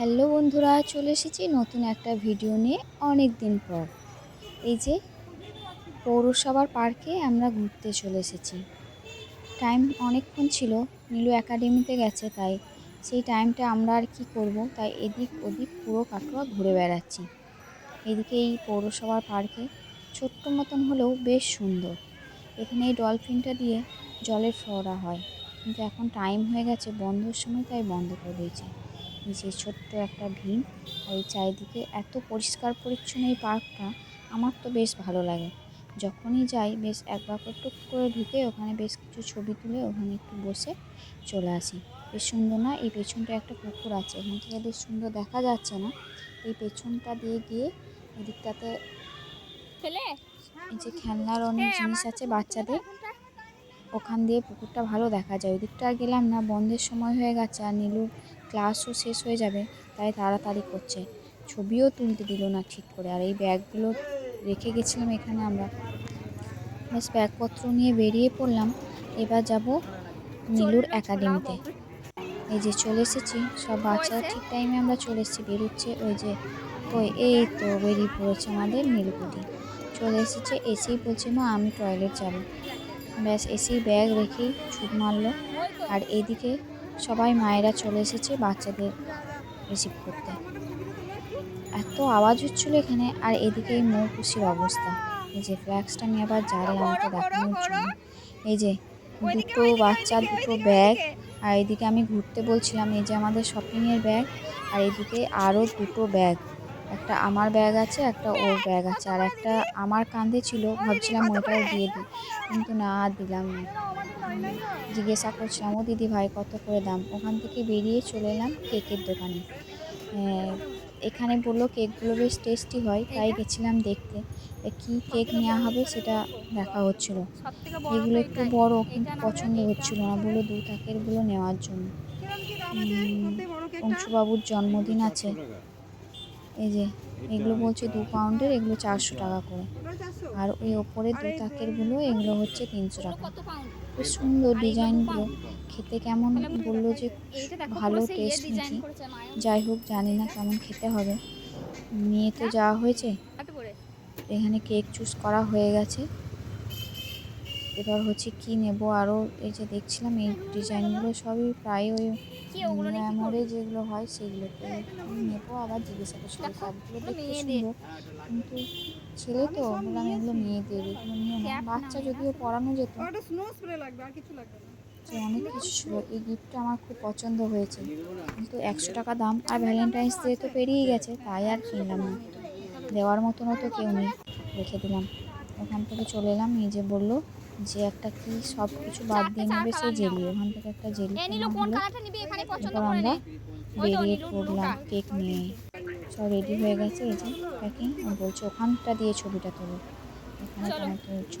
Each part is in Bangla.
হ্যালো বন্ধুরা, চলে এসেছি নতুন একটা ভিডিও নিয়ে অনেক দিন পর। এই যে পৌরসভার পার্কে আমরা ঘুরতে চলে এসেছি। টাইম অনেকক্ষণ ছিল, নীলু একাডেমিতে গেছে, তাই সেই টাইমটা আমরা আর কি করব, তাই এদিক ওদিক পুরো কাটোয়া ঘুরে বেড়াচ্ছি। এদিকে এই পৌরসভার পার্কে ছোট্ট মতন হলেও বেশ সুন্দর। এখানে এই ডলফিনটা দিয়ে জলের ফোয়ারা হয়। কিন্তু এখন টাইম হয়ে গেছে বন্ধর সময়, তাই বন্ধ করে দিয়েছে। নিচে ছোট্ট একটা ভিম আর এই চারিদিকে এত পরিষ্কার পরিচ্ছন্ন এই পার্কটা আমার তো বেশ ভালো লাগে। যখনই যাই বেশ একবার করে টুক করে ঢুকে ওখানে বেশ কিছু ছবি তুলে ওখানে একটু বসে চলে আসি। বেশ সুন্দর না? এই পেছনটা একটা পুকুর আছে এখান থেকে বেশ সুন্দর দেখা যাচ্ছে না। এই পেছনটা দিয়ে গিয়ে এদিকটাতে এই যে খেলনার অনেক জিনিস আছে বাচ্চাদের। ওখান দিয়ে পুকুরটা ভালো দেখা যায়। ওই দিকটা গেলাম না বন্ধের সময় হয়ে গেছে আর নীলুর ক্লাসও শেষ হয়ে যাবে তাই তাড়াতাড়ি করছে। ছবিও তুলতে দিল না ঠিক করে আর এই ব্যাগগুলো রেখে গেছিলাম এখানে আমরা। বেশ ব্যাগপত্র নিয়ে বেরিয়ে পড়লাম। এবার যাব নীলুর একাডেমিতে এই যে চলে এসেছি সব বাচ্চারা ঠিক টাইমে আমরা চলে এসেছি বেরোচ্ছে ওই যে ওই এই তো বেরিয়ে পড়েছে আমাদের নীলকুটি চলে এসেছে এসেই বলছে মা আমি টয়লেট যাব। ব্যাস এসেই ব্যাগ রেখেই ছুট মারলো। আর এদিকে সবাই মায়েরা চলে এসেছে বাচ্চাদের রিসিভ করতে। এত আওয়াজ হচ্ছিল এখানে, আর এদিকে এই মৌকুশির অবস্থা। এই যে ফ্ল্যাক্সটা নিয়ে আবার জারে আমাকে দেখানোর জন্য। এই যে দুটো বাচ্চার দুটো ব্যাগ আর এদিকে আমি ঘুরতে বলছিলাম, এই যে আমাদের শপিংয়ের ব্যাগ আর এদিকে আরও দুটো ব্যাগ একটা আমার ব্যাগ আছে, একটা ওর ব্যাগ আছে, আর একটা আমার কাঁধে ছিল, ভাবছিলাম ওইটাও দিয়ে দিই, কিন্তু না দিলাম না। জিজ্ঞাসা করছিলাম ও দিদি ভাই কত করে দাম? ওখান থেকে বেরিয়ে চলে এলাম কেকের দোকানে। এখানে বলল কেকগুলো বেশ টেস্টি হয় তাই গেছিলাম দেখতে। কী কেক নেওয়া হবে সেটা দেখা হচ্ছিল। এগুলো একটু বড় কিন্তু পছন্দ হচ্ছিল না। বলল দু থাকেরগুলো নেওয়ার জন্য। অংশুবাবুর জন্মদিন আছে। এই যে এগুলো বলছে দু পাউন্ডের এগুলো চারশো টাকা করে। আর ওই ওপরে দু তাকেরগুলো এগুলো হচ্ছে তিনশো টাকা। বেশ সুন্দর ডিজাইনগুলো খেতে কেমন বলল যে ভালো টেস্ট নাকি? যাই হোক, জানি না কেমন খেতে হবে। নিয়ে তো যাওয়া হয়েছে। এখানে কেক চুজ করা হয়ে গেছে। এবার হচ্ছে কি নেব? আরও এই যে দেখছিলাম এই ডিজাইনগুলো সবই প্রায় ওই মেমোরি যেগুলো হয় সেগুলোতে নেব। আবার জিজ্ঞাসা করছিল সবগুলো দেখতে। সুন্দর। কিন্তু ছেলে তো বললাম এগুলো মেয়েদের। এগুলো নিয়ে না বাচ্চা যদিও পড়ানো যেত। ওটা স্নো স্প্রে লাগবে আর কিছু লাগবে না। যে অনেক কিছু ছিল এই গিফটটা আমার খুব পছন্দ হয়েছে। কিন্তু একশো টাকা দাম আর ভ্যালেন্টাইন্স ডে তো পেরিয়ে গেছে তাই আর কিনলাম না। দেওয়ার মতনও তো কেউ নেই রেখে দিলাম। ওখান থেকে চলে এলাম নিজে বলল যে একটা কি সব কিছু বাদ দিয়ে নেবে সেই জেলি ওখান থেকে একটা জেলি এ নিলো কোন কালারটা নিবি? এখানে পছন্দ করে আমরা বেরিয়ে পড়লাম কেক নিয়ে। সব রেডি হয়ে গেছে এই যে প্যাকিং বলছে ওখানটা দিয়ে ছবিটা তোলো। এখানে চলো। তুলছো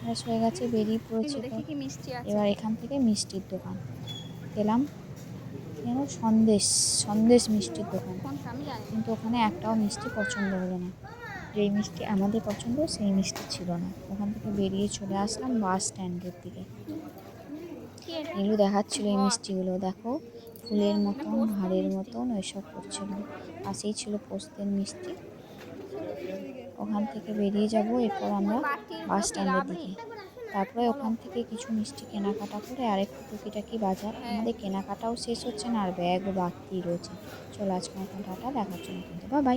ব্যাস হয়ে গেছে বেরিয়ে পড়েছে এবার এখান থেকে মিষ্টির দোকান। গেলাম কেন সন্দেশ সন্দেশ মিষ্টির দোকান। কিন্তু ওখানে একটাও মিষ্টি পছন্দ হলো না। যেই মিষ্টি আমাদের পছন্দ, সেই মিষ্টি ছিল না। ওখান থেকে বেরিয়ে চলে আসলাম বাস স্ট্যান্ডের দিকে? নীলু দেখাচ্ছিল এই মিষ্টিগুলো, দেখো, ফুলের মতন, হাড়ের মতন ওইসব করছিল পাশেই ছিল পোস্তের মিষ্টি। ওখান থেকে বেরিয়ে যাব, এরপর আমরা বাস স্ট্যান্ডের দিকে। তারপরে ওখান থেকে কিছু মিষ্টি কেনাকাটা করে আরেকটু টুকিটাকি বাজার। আমাদের কেনাকাটাও শেষ হচ্ছে না, আর ব্যাগও বাড়তি রয়েছে। চলো আজকে মতন টাটা দেখার জন্য কিন্তু বা বাই